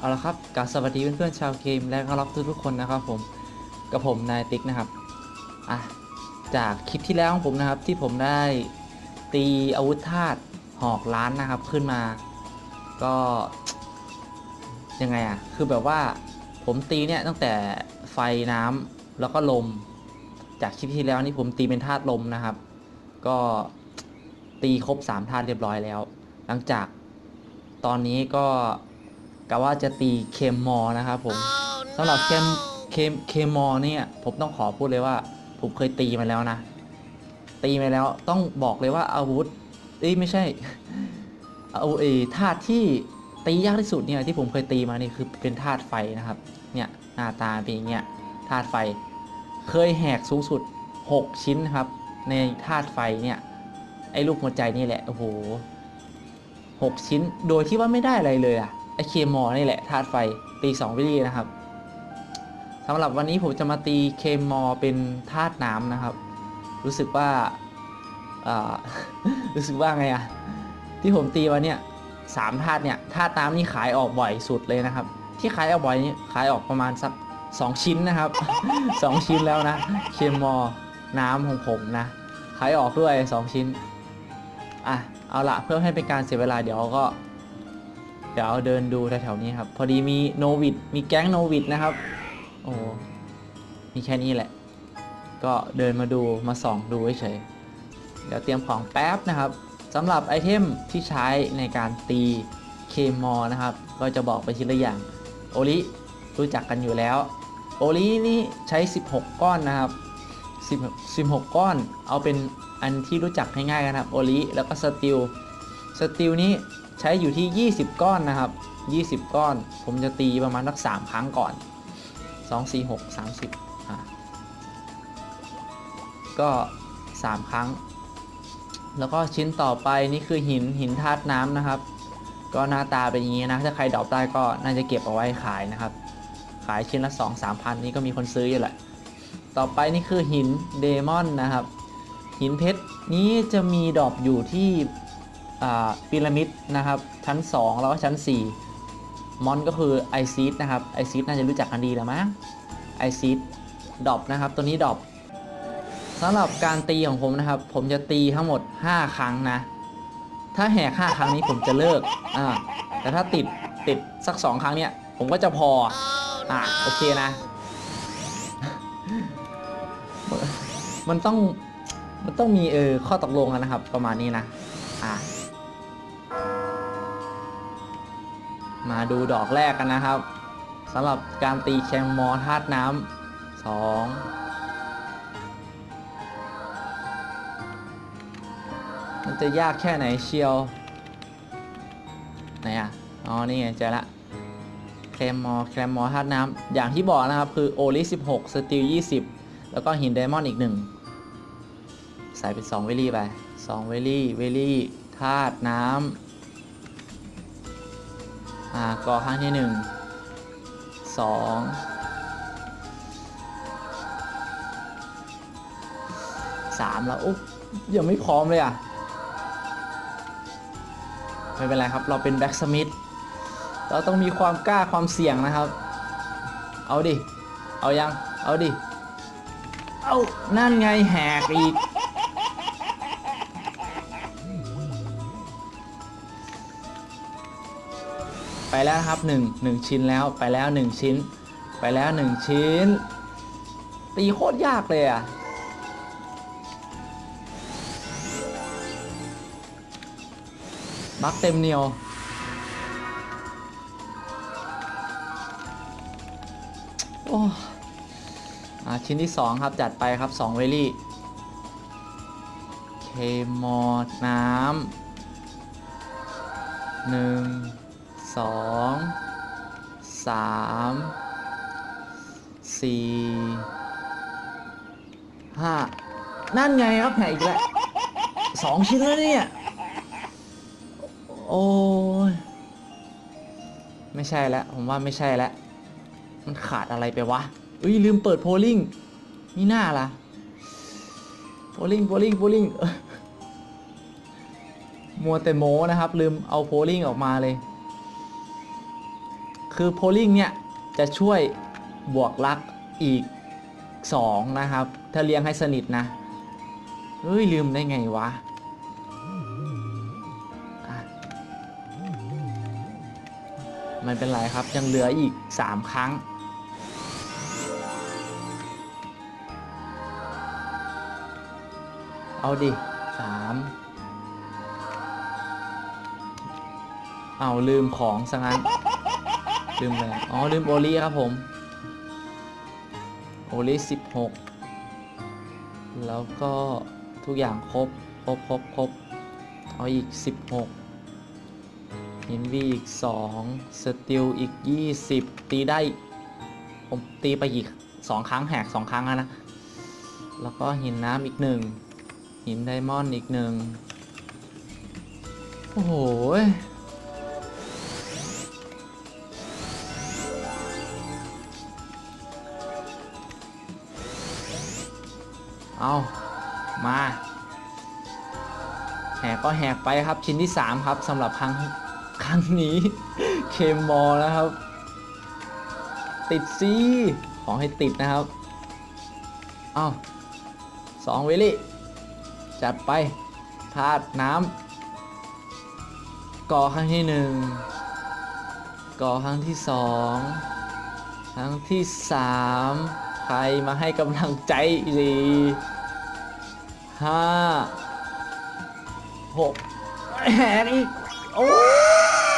เอาละครับกราบสวัสดีเพื่อนๆชาวเกมและก็รักทุกๆคนนะครับผมกับผมนายติ๊กนะครับอะจากคลิปที่แล้วของผมนะครับที่ผมได้ตีอาวุธธาตุหอกล้านนะครับขึ้นมา ก็ยังไงอะคือแบบว่าผมตีเนี่ยตั้งแต่ไฟน้ำแล้วก็ลม จากคลิปที่แล้วนี่ผมตีเป็นธาตุลมนะครับ ก็ตีครบ3ธาตุเรียบร้อยแล้ว หลังจากตอนนี้ก็ กะว่าจะตีเคมมอนะครับผมสำหรับเคมเคมเคมมอเนี่ยผมต้องขอพูดเลยว่า ผมเคยตีมาแล้วนะ ตีมาแล้วต้องบอกเลยว่าอาวุธเอ้ยไม่ใช่เอาเอธาตุที่ตียากที่สุดเนี่ยที่ผมเคยตีมานี่คือเป็นธาตุไฟนะครับ เนี่ยหน้าตาเป็นอย่างเงี้ยธาตุไฟ เคยแหกสูงสุด 6 ชิ้นนะครับ ในธาตุไฟเนี่ยไอ้ลูกหัวใจนี่แหละโอ้โหหกชิ้นโดยที่ว่าไม่ได้อะไรเลยอะ ไอเคมอนี่แหละธาตุไฟตี2วิธีนะครับสำหรับวันนี้ผมจะมาตีเคมอเป็นธาตุน้ำนะครับ รู้สึกว่าารู้สึกว่าไงอะที่ผมตีวันเนี่ยสามธาตุเนี่ยธาตุน้ำนี่ขายออกบ่อยสุดเลยนะครับ ที่ขายออกบ่อยนี่ขายออกประมาณสัก2ชิ้นนะครับ2ชิ้นแล้วนะเคมอน้ำของผมนะขายออกด้วย2ชิ้นอะเอาละเพื่อให้เป็นการเสียเวลาเดี๋ยวก็ ดี๋ยวเดินดูแถวๆนี้ครับ พอดีมีโนวิดมีแก๊งโนวิดนะครับ โอ้มีแค่นี้แหละ ก็เดินมาดูมาส่องดูเฉยๆเดี๋ยวเตรียมของแป๊บนะครับสำหรับไอเทมที่ใช้ในการตีเคมอนะครับ ก็จะบอกไปทีละอย่าง โอลิรู้จักกันอยู่แล้ว โอลินี่ใช้ 16 ก้อนนะครับ10 16 ก้อน เอาเป็นอันที่รู้จักง่ายๆกันครับ โอลิแล้วก็สติลสติลนี้ ใช้อยู่ที่ 20 ก้อนนะครับ 20 ก้อน ผมจะตีประมาณสัก3ครั้งก่อน 2 4 6 30อะก็ 3 ครั้ง แล้วก็ชิ้นต่อไปนี่คือหินหินธาตุน้ำนะครับ ก็หน้าตาเป็นอย่างนี้นะ ถ้าใครดอปได้ก็น่าจะเก็บเอาไว้ขายนะครับ ขายชิ้นละ 2 3พันนี่ก็มีคนซื้ออยู่แหละ ต่อไปนี่คือหินเดมอนนะครับ หินเพชรนี้จะมีดอปอยู่ที่ พีระมิดนะครับชั้น 2 แล้วก็ชั้น 4 มอนก็คือไอซีดนะครับไอซีดน่าจะรู้จักกันดีแล้วมั้งไอซีดดอปนะครับ ตัวนี้ดอปสำหรับการตีของผมนะครับ ผมจะตีทั้งหมด 5 ครั้งนะ ถ้าแหก 5 ครั้งนี้ผมจะเลิกอ่าแต่ถ้าติดติดสัก 2 ครั้งเนี่ยผมก็จะพออะโอเคนะ มันต้องมันต้องมีเออข้อตกลงกันนะครับ ประมาณนี้นะ มาดูดอกแรกกันนะครับสำหรับการตีแคมมอธาตุน้ำสองมันจะยากแค่ไหนเชียว ไหนอะ อ๋อ นี่ไงเจอละแคมมอแคมมอธาตุน้ำอย่างที่บอกนะครับ คือโอลิส16 สติล20 แล้วก็หินไดมอนด์อีกหนึ่งใส่เป็น2เวลี่ไป2เวลี่เวลี่ธาตุน้ำ อ่ากอครั้งที่1 2 3แล้วอุ๊บยังไม่พร้อมเลยอะ ไม่เป็นไรครับ เราเป็นแบ็กสมิธเราต้องมีความกล้าความเสี่ยงนะครับ เอาดิ เอายัง เอาดิ เอานั่นไงแหกอีก ไปแล้วครับหนึ่งหนึ่งชิ้นแล้วไปแล้วหนึ่งชิ้น ไปแล้วหนึ่งชิ้น ตีโคตรยากเลยอะบักเต็มเหนียว โอ้อชิ้นที่ 2 ครับ จัดไปครับ 2 เวลี่ เคมอน้ำหนึ่ง สองสามสี่ห้านั่นไงครับแหกอีกแล้วสองชิ้นแล้วเนี่ย โอ้ยไม่ใช่แล้ว ผมว่าไม่ใช่แล้ว มันขาดอะไรไปวะอุ้ยลืมเปิดโพลิงมีหน้าล่ะ โพลิงโพลิงโพลิงมัวแต่โมนะครับ ลืมเอาโพลิงออกมาเลย คือโพลิงเนี่ยจะช่วยบวกลักอีก 2 นะครับ ถ้าเลี้ยงให้สนิทนะเฮ้ย ลืมได้ไงวะอะไม่เป็นไรครับ ยังเหลืออีก 3 ครั้ง เอาดิสามเอาลืมของซะงั้น ลืมเลยอ๋อ ลืมโอลิครับผม โอลิสิบหกแล้วก็ทุกอย่างครบ ครบครบครบเอาอีกสิบหกหินวีอีกสองสติลอีกยี่สิบตีได้ ผมตีไปอีกสองครั้งแหกสองครั้งแล้วนะ แล้วก็หินน้ำอีกหนึ่งหินไดมอนด์อีกหนึ่งโอ้โห เอามาแหกก็แหกไปครับชิ้นที่ 3 ครับสำหรับครั้งครั้งนี้เคมมอลนะครับ ติดซีขอให้ติดนะครับเอาสองเวลี่จัดไปธาตุน้ำก่อครั้งที่หนึ่งก่อครั้งที่สองครั้งที่สาม ใครมาให้กำลังใจสี่ห้าหกแหนอีก โอ้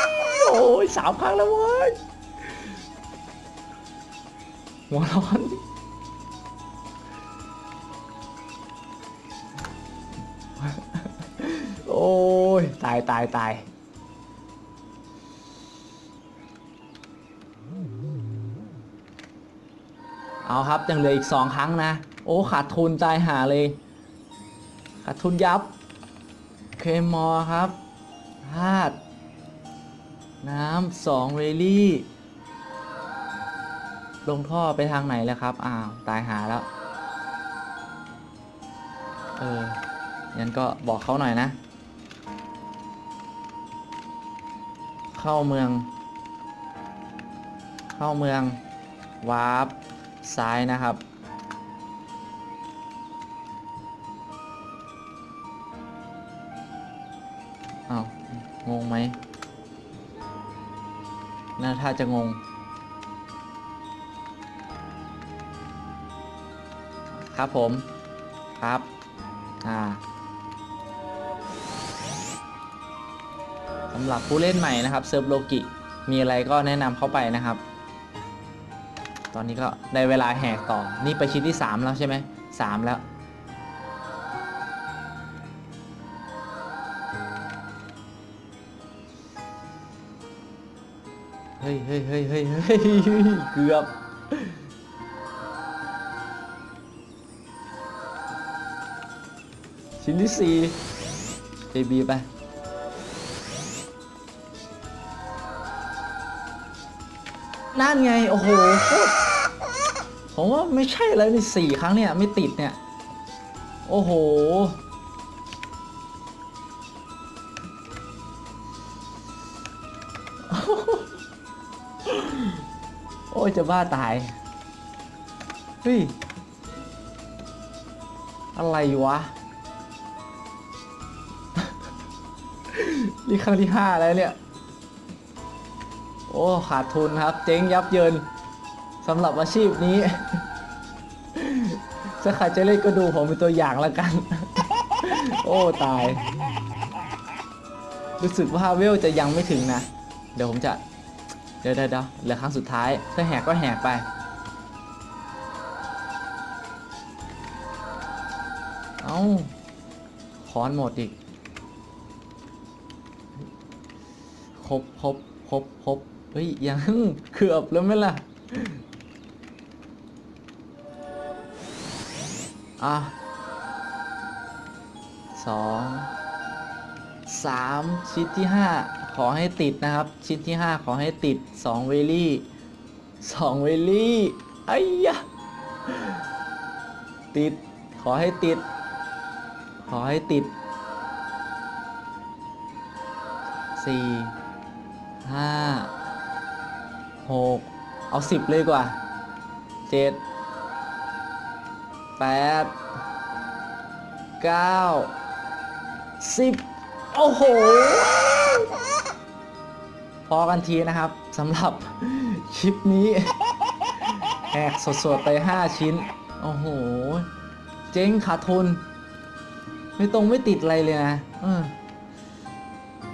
ยโอ้ยสามครั้งแล้วเว้ย หัวร้อนโอ้ย ตายตายตาย เอาครับยังเหลืออีกสองครั้งนะ โอ้ ขาดทุนตายหาเลย ขาดทุนยับ เคมอครับพาด น้ำสองเวลี่ ลงท่อไปทางไหนแล้วครับ อ้าว ตายหาแล้ว เอองั้นก็บอกเขาหน่อยนะ เข้าเมือง เข้าเมือง วาร์ป ซ้ายนะครับอ้าวงงไหมน่าถ้าจะงง ครับผม ครับ อ่าสำหรับผู้เล่นใหม่นะครับ เซิร์ฟโลกิ มีอะไรก็แนะนำเข้าไปนะครับ ตอนนี้ก็ได้เวลาแหกต่อ นี่ไปชิ้นที่ 3 แล้วใช่ไหมสามแล้ว เฮ้ยเฮ้ยเฮ้ยเฮ้ยเฮ้ยเกือบชิ้นที่สี่ JB ไป นั่นไง โอ้โหผมว่าไม่ใช่แล้วในสี่ครั้งเนี่ยไม่ติดเนี่ย โอ้โห โอ้ยจะบ้าตาย เฮ้ย อะไรวะ นี่ครั้งที่ห้าแล้วเนี่ย โอ้ขาดทุนครับ เจ๊งยับเยินสำหรับอาชีพนี้ ถ้าใครจะเล่นก็ดูผมเป็นตัวอย่างแล้วกัน โอ้ตาย รู้สึกว่าเวลจะยังไม่ถึงนะ เดี๋ยวผมจะ เดี๋ยวเดี๋ยวเดี๋ยวเหลือครั้งสุดท้าย ถ้าแหกก็แหกไปเอาคอนหมดอีกครบครบครบครบ เฮ้ย ยังเกือบแล้วไหมล่ะ อะสองสามชิ้นที่ห้าขอให้ติดนะครับ ชิ้นที่ห้าขอให้ติดสองเวลี่สองเวลี่ไอ้ยะติด ขอให้ติด ขอให้ติดสี่ห้า หกเอาสิบเลยกว่าเจ็ดแปดเก้าสิบโอ้โห พอกันทีนะครับสำหรับคลิปนี้แหกสดๆ ไป 5 ชิ้น โอ้โห เจ๊งขาดทุน ไม่ตรงไม่ติดอะไรเลยนะ เออ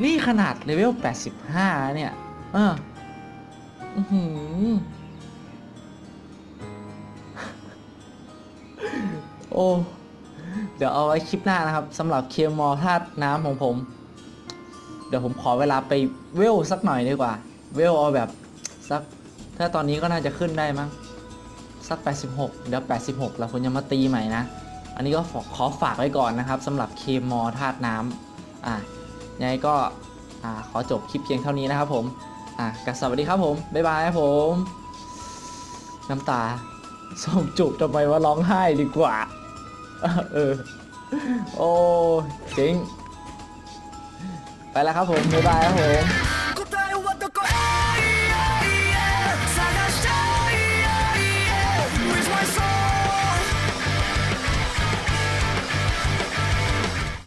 นี่ขนาดเลเวล 85 เนี่ย เออ โอ้ เดี๋ยวเอาไว้คลิปหน้านะครับสำหรับเคมอธาตุน้ำของผม เดี๋ยวผมขอเวลาไปเวลสักหน่อยดีกว่า เวลเอาแบบสัก ถ้าตอนนี้ก็น่าจะขึ้นได้มั้งสัก 86 เดี๋ยว 86 แล้วคุณจะมาตีใหม่นะ อันนี้ก็ขอขอฝากไว้ก่อนนะครับสำหรับเคมอธาตุน้ำอะยังไงก็อ่าขอจบคลิปเพียงเท่านี้นะครับผม อะกับสวัสดีครับผม บ๊ายบายครับผม น้ำตาส่งจุกทำไมว่าร้องไห้ดีกว่า เออ โอ้จริง ไปแล้วครับผม บ๊ายบายครับผม